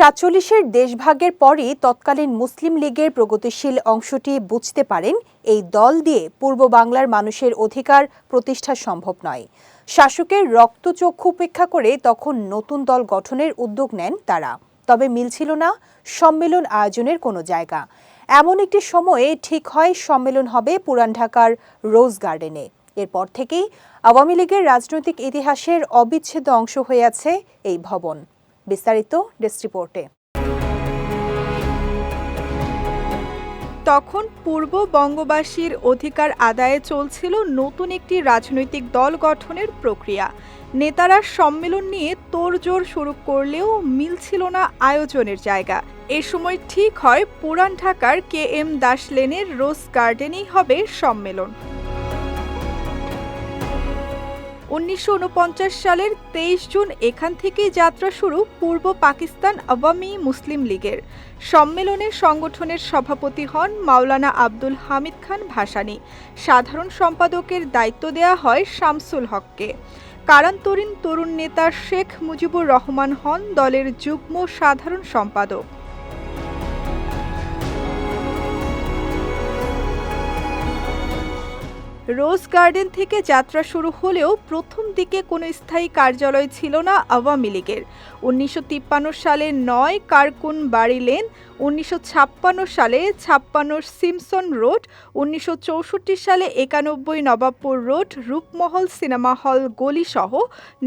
সাতচল্লিশের দেশভাগের পরই তৎকালীন মুসলিম লীগের প্রগতিশীল অংশটি বুঝতে পারেন, এই দল দিয়ে পূর্ব বাংলার মানুষের অধিকার প্রতিষ্ঠা সম্ভব নয়। শাসকের রক্তচক্ষু উপেক্ষা করে তখন নতুন দল গঠনের উদ্যোগ নেন তারা। তবে মিলছিল না সম্মেলন আয়োজনের কোনো জায়গা। এমন একটি সময়ে ঠিক হয় সম্মেলন হবে পুরান ঢাকার রোজ গার্ডেনে। এরপর থেকেই আওয়ামী লীগের রাজনৈতিক ইতিহাসের অবিচ্ছেদ্য অংশ হয়ে আছে এই ভবন। বিস্তারিত ডেস্ক রিপোর্টে। তখন পূর্ব বঙ্গবাসীর অধিকার আদায়ে চলছিল নতুন একটি রাজনৈতিক দল গঠনের প্রক্রিয়া। নেতারা সম্মেলন নিয়ে তোড়জোড় শুরু করলেও মিলছিল না আয়োজনের জায়গা। এ সময় ঠিক হয় পুরান ঢাকার কে এম দাস লেনের রোজ গার্ডেনেই হবে সম্মেলন। উনিশশো উনপঞ্চাশ সালের তেইশ জুন এখান থেকেই যাত্রা শুরু পূর্ব পাকিস্তান আওয়ামী মুসলিম লীগের। সম্মেলনে সংগঠনের সভাপতি হন মাওলানা আব্দুল হামিদ খান ভাসানী। সাধারণ সম্পাদকের দায়িত্ব দেয়া হয় শামসুল হককে। কারান্তরীণ তরুণ নেতা শেখ মুজিবুর রহমান হন দলের যুগ্ম সাধারণ সম্পাদক। রোজ গার্ডেন থেকে যাত্রা শুরু হলেও প্রথম দিকে কোনো স্থায়ী কার্যালয় ছিল না আওয়ামী লীগের। উনিশশো তিপ্পান্ন সালে নয় কারকুন বাড়ি লেন উনিশশো ছাপ্পান্ন সালে ছাপ্পান্ন সিমসন রোড, উনিশশো চৌষট্টি সালে একানব্বই Nawabpur road, Rupmahal cinema hall গলিসহ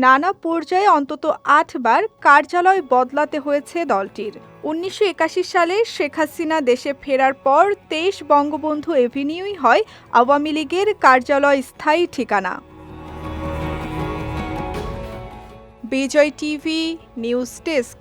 নানা পর্যায়ে অন্তত আটবার কার্যালয় বদলাতে হয়েছে দলটির। উনিশশো একাশি সালে শেখ হাসিনা দেশে ফেরার পর তেইশ বঙ্গবন্ধু এভিনিউই হয় আওয়ামী লীগের কার্যালয় স্থায়ী ঠিকানা। Bijoy TV, news desk.